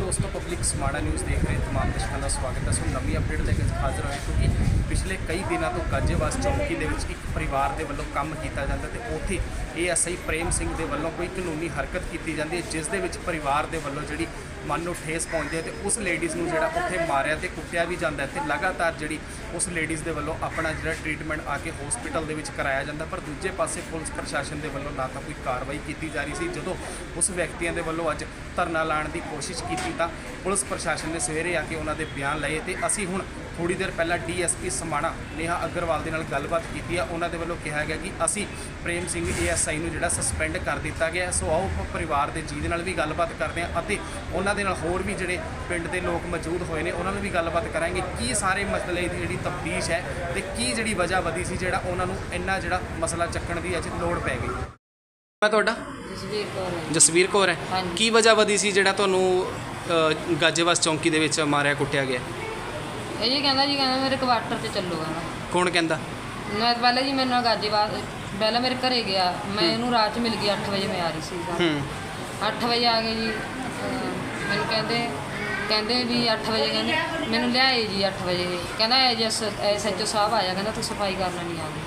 ਦੋਸਤੋ public Samana news ਦੇਖ ਰਹੇ ਤਮਾਮ ਦਰਸ਼ਕਾਂ ਦਾ ਸਵਾਗਤ ਹੈ। ਸੋ ਨਵੀਂ ਅਪਡੇਟ ਲੈ ਕੇ ਹਾਜ਼ਰ ਹੋਏ ਕਿਉਂਕਿ ਪਿਛਲੇ ਕਈ ਦਿਨਾਂ ਤੋਂ ਗਾਜੇਵਾਸ ਚੌਂਕੀ ਦੇ ਵਿੱਚ ਇੱਕ ਪਰਿਵਾਰ ਦੇ ਵੱਲੋਂ ਕੰਮ ਕੀਤਾ ਜਾਂਦਾ ਤੇ ਉੱਥੇ ਏਐਸਆਈ ਪ੍ਰੇਮ ਸਿੰਘ ਦੇ ਵੱਲੋਂ ਕੋਈ ਕਾਨੂੰਨੀ ਹਰਕਤ ਕੀਤੀ ਜਾਂਦੀ ਹੈ, ਜਿਸ ਦੇ ਵਿੱਚ ਪਰਿਵਾਰ ਦੇ ਵੱਲੋਂ ਜਿਹੜੀ ਮਨ ਨੂੰ ਠੇਸ ਪਹੁੰਚਦੀ ਹੈ ਤੇ ਉਸ ਲੇਡੀਜ਼ ਨੂੰ ਜਿਹੜਾ ਉੱਥੇ ਮਾਰਿਆ ਤੇ ਕੁੱਟਿਆ ਵੀ ਜਾਂਦਾ ਹੈ ਤੇ ਲਗਾਤਾਰ ਜਿਹੜੀ ਉਸ ਲੇਡੀਜ਼ ਦੇ ਵੱਲੋਂ ਆਪਣਾ ਜਿਹੜਾ ਟ੍ਰੀਟਮੈਂਟ ਆ ਕੇ ਹਸਪੀਟਲ ਦੇ ਵਿੱਚ ਕਰਾਇਆ ਜਾਂਦਾ, ਪਰ ਦੂਜੇ ਪਾਸੇ ਪੁਲਿਸ ਪ੍ਰਸ਼ਾਸਨ ਦੇ ਵੱਲੋਂ ਨਾ ਤਾਂ ਕੋਈ ਕਾਰਵਾਈ ਕੀਤੀ ਜਾ ਰਹੀ ਸੀ, ਜਦੋਂ ਉਸ ਵਿਅਕਤੀਆਂ ਦੇ ਵੱਲੋਂ ਅੱਜ ਧਰਨਾ ਲਾਉਣ ਦੀ ਕੋਸ਼ਿਸ਼ ਕੀਤੀ ਤਾਂ ਪੁਲਿਸ ਪ੍ਰਸ਼ਾਸਨ ਨੇ ਸਵੇਰੇ ਆ ਕੇ ਉਹਨਾਂ ਦੇ ਬਿਆਨ ਲਏ ਤੇ ਅਸੀਂ ਹੁਣ ਥੋੜੀ ਦੇਰ ਪਹਿਲਾਂ ਡੀਐਸਪੀ ਸਮਾਣਾ ਨੇਹਾ ਅਗਰਵਾਲ ਦੇ ਨਾਲ ਗੱਲਬਾਤ ਕੀਤੀ ਆ ਉਹਨਾਂ ਦੇ ਵੱਲੋਂ ਕਿਹਾ ਗਿਆ ਕਿ ਅਸੀਂ ਪ੍ਰੇਮ ਸਿੰਘ ਏਐਸਆਈ ਨੂੰ ਜਿਹੜਾ ਸਸਪੈਂਡ ਕਰ ਦਿੱਤਾ ਗਿਆ। ਸੋ ਆਓ ਆਪਾਂ ਪਰਿਵਾਰ ਦੇ ਜੀ ਦੇ ਨਾਲ ਵੀ ਗੱਲਬਾਤ ਕਰਦੇ ਹਾਂ ਅਤੇ ਉਹਨਾਂ ਦੇ ਨਾਲ ਹੋਰ ਵੀ ਜਿਹੜੇ ਪਿੰਡ ਦੇ ਲੋਕ ਮੌਜੂਦ ਹੋਏ ਨੇ ਉਹਨਾਂ ਨੂੰ ਵੀ ਗੱਲਬਾਤ ਕਰਾਂਗੇ ਕੀ ਸਾਰੇ ਮਸਲੇ ਦੀ ਜਿਹੜੀ ਤਫਤੀਸ਼ ਹੈ ਤੇ ਕੀ ਜਿਹੜੀ ਵਜ੍ਹਾ ਵਧੀ ਸੀ ਜਿਹੜਾ ਉਹਨਾਂ ਨੂੰ ਇੰਨਾ ਜਿਹੜਾ ਮਸਲਾ ਚੱਕਣ ਦੀ ਅੱਜ ਲੋੜ ਪੈ ਗਈ ਮੈਂ ਤੁਹਾਡਾ ਜਸਵੀਰ ਕੌਰ ਹੈ। ਜਸਵੀਰ ਕੌਰ ਹੈ ਹਾਂਜੀ। ਕੀ ਵਜ੍ਹਾ ਵਧੀ ਸੀ ਜਿਹੜਾ ਤੁਹਾਨੂੰ ਗਾਜੇਵਾਸ ਚੌਂਕੀ ਦੇ ਵਿੱਚ ਮਾਰਿਆ ਕੁੱਟਿਆ ਗਿਆ। ਇਹ ਜੀ ਕਹਿੰਦਾ ਜੀ ਕਹਿੰਦਾ ਮੇਰੇ ਕੁਆਟਰ 'ਚ ਚੱਲੋ ਕਹਿੰਦਾ ਕੌਣ ਕਹਿੰਦਾ? ਮੈਂ ਪਹਿਲਾਂ ਜੀ ਮੇਰੇ ਨਾਲ ਗਾਜੀਬਾਦ ਪਹਿਲਾਂ ਮੇਰੇ ਘਰੇ ਗਿਆ। ਮੈਂ ਇਹਨੂੰ ਰਾਤ 'ਚ ਮਿਲ ਗਈ 8 ਵਜੇ ਮੈਂ ਆ ਰਹੀ ਸੀ ਹੂੰ। 8 ਵਜੇ ਆ ਗਏ ਜੀ। ਅਹ ਮੈਨੂੰ ਕਹਿੰਦੇ ਕਹਿੰਦੇ ਵੀ 8 ਵਜੇ ਕਹਿੰਦੇ ਮੈਨੂੰ ਲਿਆਏ ਜੀ 8 ਵਜੇ। ਕਹਿੰਦਾ ਐ ਐਸਐਚਓ ਸਾਹਿਬ ਆਇਆ ਕਹਿੰਦਾ ਤੂੰ ਸਫ਼ਾਈ ਕਰਨ ਨਹੀਂ ਆਉਂਦੀ।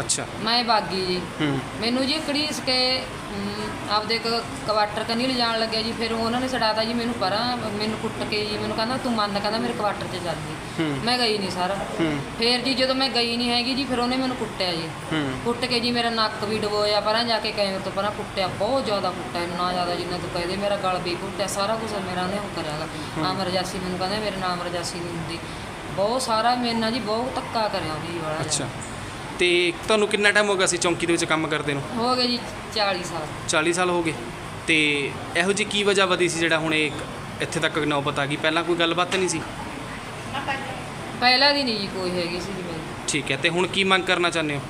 ਅੱਛਾ। ਮੈਂ ਬਾਗੀ ਜੀ। ਹੂੰ। ਮੈਨੂੰ ਜੀ ਘੜੀਸ ਕੇ ਅਮ, ਆਪਦੇ ਕ- ਕੁਆਟਰ ਕੰਨੀ ਲਿਜਾਣ ਲੱਗਿਆ ਜੀ ਫਿਰ ਉਹਨਾਂ ਨੇ ਛਡਾਤਾ ਜੀ ਮੈਨੂੰ ਪਰਾਂ ਮੈਨੂੰ ਕੁੱਟ ਕੇ ਜੀ ਮੈਨੂੰ ਕਹਿੰਦਾ ਤੂੰ ਮੰਨ ਕਹਿੰਦਾ ਮੇਰੇ ਕੁਆਟਰ 'ਚ ਚੱਲ ਜੀ। ਹੂੰ। ਮੈਂ ਗਈ ਨਹੀਂ ਸਰ। ਹੂੰ। ਫਿਰ ਜੀ ਜਦੋਂ ਮੈਂ ਗਈ ਨਹੀਂ ਹੈਗੀ ਜੀ ਫਿਰ ਉਹਨੇ ਮੈਨੂੰ ਕੁੱਟਿਆ ਜੀ। ਹੂੰ। ਕੁੱਟ ਕੇ ਜੀ ਮੇਰਾ ਨੱਕ ਵੀ ਡਬੋਇਆ ਪਰਾਂ ਜਾ ਕੇ ਕੈਮਰੇ ਤੋਂ ਪਰਾਂ ਕੁੱਟਿਆ ਬਹੁਤ ਜ਼ਿਆਦਾ ਕੁੱਟਿਆ ਨਾ ਜ਼ਿਆਦਾ ਜਿੰਨਾ ਤੂੰ ਕਹਦੇ ਮੇਰਾ ਗਲ ਵੀ ਕੁੱਟਿਆ ਸਾਰਾ ਕੁਝ ਮੇਰਾ ਉਹਨੇ ਉਹ ਕਰਿਆਗਾ ਨਾਮ ਰਜਾਸੀ ਮੈਨੂੰ ਕਹਿੰਦਾ ਮੇਰੇ ਨਾਮ ਰਜਾਸੀ ਨਹੀਂ ਹੁੰਦੀ। ਬਹੁਤ ਸਾਰਾ ਮੇਰੇ ਨਾਲ ਜੀ ਬਹੁਤ ਧੱਕਾ ਕਰਿਆ ਉਹਨੇ ਜੀ ਵਾਲਾ ਅੱਛਾ। ਤੇ ਤੁਹਾਨੂੰ ਕਿੰਨਾ ਟਾਈਮ ਹੋ ਗਿਆ ਸੀ ਚੌਂਕੀ ਦੇ ਵਿੱਚ ਕੰਮ ਕਰਦੇ ਨੂੰ? ਹੋ ਗਏ ਜੀ 40 ਸਾਲ। 40 ਸਾਲ ਹੋ ਗਏ। ਤੇ ਇਹੋ ਜੀ ਕੀ ਵਜ੍ਹਾ ਵਧੀ ਸੀ ਜਿਹੜਾ ਹੁਣ ਇਹ ਇੱਥੇ ਤੱਕ ਨੌਬਤ ਆ ਗਈ? ਪਹਿਲਾਂ ਕੋਈ ਗੱਲਬਾਤ ਨਹੀਂ ਸੀ? ਪਹਿਲਾਂ ਦੀ ਨਹੀਂ ਜੀ ਕੋਈ ਹੈਗੀ ਸੀ ਜੀ ਮੇਰੀ। ਠੀਕ ਹੈ ਤੇ ਹੁਣ ਕੀ ਮੰਗ ਕਰਨਾ ਚਾਹੁੰਦੇ ਹੋ?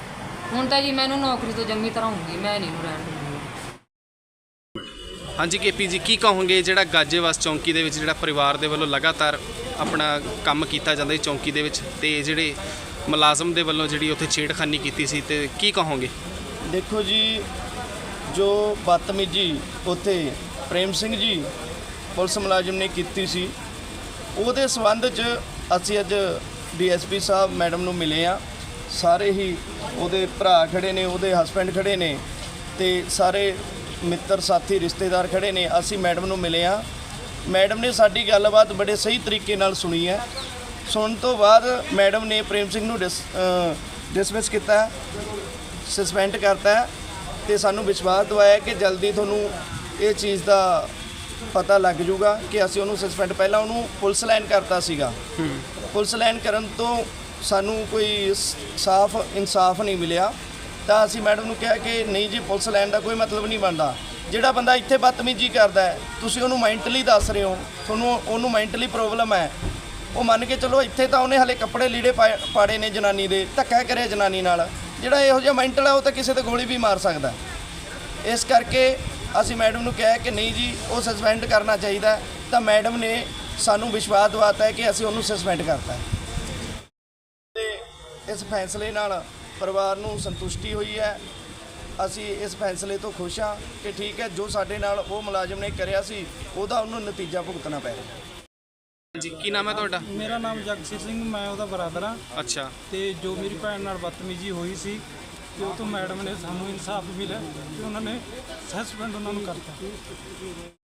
ਹੁਣ ਤਾਂ ਜੀ ਮੈਨੂੰ ਨੌਕਰੀ ਤੋਂ ਜੰਮੀ ਤਰ੍ਹਾਂ ਹੁੰਦੀ ਮੈਂ ਨਹੀਂ ਨੂੰ ਰਹਿਣ ਦਿੰਦੀ। ਹਾਂਜੀ ਕੇਪੀ ਜੀ ਕੀ ਕਹੋਗੇ ਜਿਹੜਾ ਗਾਜੇਵਾਸ ਚੌਂਕੀ ਦੇ ਵਿੱਚ ਜਿਹੜਾ ਪਰਿਵਾਰ ਦੇ ਵੱਲੋਂ ਲਗਾਤਾਰ ਆਪਣਾ ਕੰਮ ਕੀਤਾ ਜਾਂਦਾ ਸੀ ਚੌਂਕੀ ਦੇ ਵਿੱਚ? ਤੇ ਜਿਹੜੇ ਮੁਲਾਜ਼ਮ ਦੇ ਵੱਲੋਂ ਜਿਹੜੀ ਉੱਥੇ ਛੇੜਖਾਨੀ ਕੀਤੀ ਸੀ ਤੇ ਕੀ ਕਹੋਗੇ? ਦੇਖੋ ਜੀ, ਜੋ ਬਦਤਮੀਜੀ ਉੱਥੇ ਪ੍ਰੇਮ ਸਿੰਘ ਜੀ ਪੁਲਿਸ ਮੁਲਾਜ਼ਮ ਨੇ ਕੀਤੀ ਸੀ, ਉਹਦੇ ਸਬੰਧ 'ਚ ਅਸੀਂ ਅੱਜ ਡੀਐਸਪੀ ਸਾਹਿਬ ਮੈਡਮ ਨੂੰ ਮਿਲੇ ਆ ਸਾਰੇ ਹੀ ਉਹਦੇ ਭਰਾ ਖੜੇ ਨੇ, ਉਹਦੇ ਹਸਬੰਡ ਖੜੇ ਨੇ ਤੇ ਸਾਰੇ ਮਿੱਤਰ, ਸਾਥੀ, ਰਿਸ਼ਤੇਦਾਰ ਖੜੇ ਨੇ, ਅਸੀਂ ਮੈਡਮ ਨੂੰ ਮਿਲੇ ਆ ਮੈਡਮ ਨੇ ਸਾਡੀ ਗੱਲਬਾਤ ਬੜੇ ਸਹੀ ਤਰੀਕੇ ਨਾਲ ਸੁਣੀ ਹੈ। ਸੁਣਨ ਤੋਂ ਬਾਅਦ ਮੈਡਮ ਨੇ ਪ੍ਰੇਮ ਸਿੰਘ ਨੂੰ ਡਿਸਮਿਸ ਕੀਤਾ ਸਸਪੈਂਡ ਕਰਤਾ ਤੇ ਸਾਨੂੰ ਵਿਸ਼ਵਾਸ ਦਵਾਇਆ ਕਿ ਜਲਦੀ ਤੁਹਾਨੂੰ ਇਹ ਚੀਜ਼ ਦਾ ਪਤਾ ਲੱਗ ਜਾਊਗਾ ਕਿ ਅਸੀਂ ਉਹਨੂੰ ਸਸਪੈਂਡ ਪਹਿਲਾਂ ਉਹਨੂੰ ਪੁਲਿਸ ਲਾਈਨ ਕਰਤਾ ਸੀਗਾ। ਪੁਲਿਸ ਲਾਈਨ ਕਰਨ ਤੋਂ ਸਾਨੂੰ ਕੋਈ ਸਾਫ਼ ਇਨਸਾਫ ਨਹੀਂ ਮਿਲਿਆ। ਤਾਂ ਅਸੀਂ ਮੈਡਮ ਨੂੰ ਕਿਹਾ ਕਿ ਨਹੀਂ ਜੀ ਪੁਲਿਸ ਲਾਈਨ ਦਾ ਕੋਈ ਮਤਲਬ ਨਹੀਂ ਬਣਦਾ। ਜਿਹੜਾ ਬੰਦਾ ਇੱਥੇ ਬਦਤਮੀਜੀ ਕਰਦਾ ਹੈ ਤੁਸੀਂ ਉਹਨੂੰ ਮੈਂਟਲੀ ਦੱਸ ਰਹੇ ਹੋ ਤੁਹਾਨੂੰ ਉਹਨੂੰ ਮੈਂਟਲੀ ਪ੍ਰੋਬਲਮ ਹੈ। ਉਹ ਮੰਨ ਕੇ ਚਲੋ ਇੱਥੇ ਤਾਂ ਉਹਨੇ ਹਲੇ ਕੱਪੜੇ ਲੀੜੇ ਪਾ- ਪਾੜੇ ਨੇ ਜਨਾਨੀ ਦੇ, ਧੱਕਾ ਕਰਿਆ ਜਨਾਨੀ ਨਾਲ। ਜਿਹੜਾ ਇਹੋ ਜਿਹਾ ਮੈਂਟਲ ਆ, ਉਹ ਤਾਂ ਕਿਸੇ ਤੇ ਗੋਲੀ ਵੀ ਮਾਰ ਸਕਦਾ। ਇਸ ਕਰਕੇ ਅਸੀਂ ਮੈਡਮ ਨੂੰ ਕਿਹਾ ਕਿ ਨਹੀਂ ਜੀ, ਉਹ ਸਸਪੈਂਡ ਕਰਨਾ ਚਾਹੀਦਾ ਹੈ। ਤਾਂ ਮੈਡਮ ਨੇ ਸਾਨੂੰ ਵਿਸ਼ਵਾਸ ਦਿਵਾਤਾ ਹੈ ਕਿ ਅਸੀਂ ਉਹਨੂੰ ਸਸਪੈਂਡ ਕਰਤਾ ਹੈ। ਤੇ ਇਸ ਫੈਸਲੇ ਨਾਲ ਪਰਿਵਾਰ ਨੂੰ ਸੰਤੁਸ਼ਟੀ ਹੋਈ ਹੈ। ਅਸੀਂ ਇਸ ਫੈਸਲੇ ਤੋਂ ਖੁਸ਼ ਹਾਂ ਕਿ ਠੀਕ ਹੈ, ਜੋ ਸਾਡੇ ਨਾਲ ਉਹ ਮੁਲਾਜ਼ਮ ਨੇ ਕਰਿਆ ਸੀ, ਉਹਦਾ ਉਹਨੂੰ ਨਤੀਜਾ ਭੁਗਤਣਾ ਪੈ ਰਿਹਾ ਜੀ ਕੀ ਨਾਮ ਹੈ ਤੁਹਾਡਾ? ਮੇਰਾ ਨਾਮ ਜਗਸੀਰ ਸਿੰਘ ਮੈਂ ਉਹਦਾ ਬਰਾਦਰ ਹਾਂ। ਅੱਛਾ। ਤੇ ਜੋ ਮੇਰੀ ਭੈਣ ਨਾਲ ਬਦਤਮੀਜ਼ੀ ਹੋਈ ਸੀ ਤੇ ਉਹ ਤੋਂ ਮੈਡਮ ਨੇ ਸਾਨੂੰ ਇਨਸਾਫ ਮਿਲਿਆ ਤੇ ਉਹਨਾਂ ਨੇ ਸਸਪੈਂਡ ਉਹਨਾਂ ਨੂੰ ਕਰਤਾ।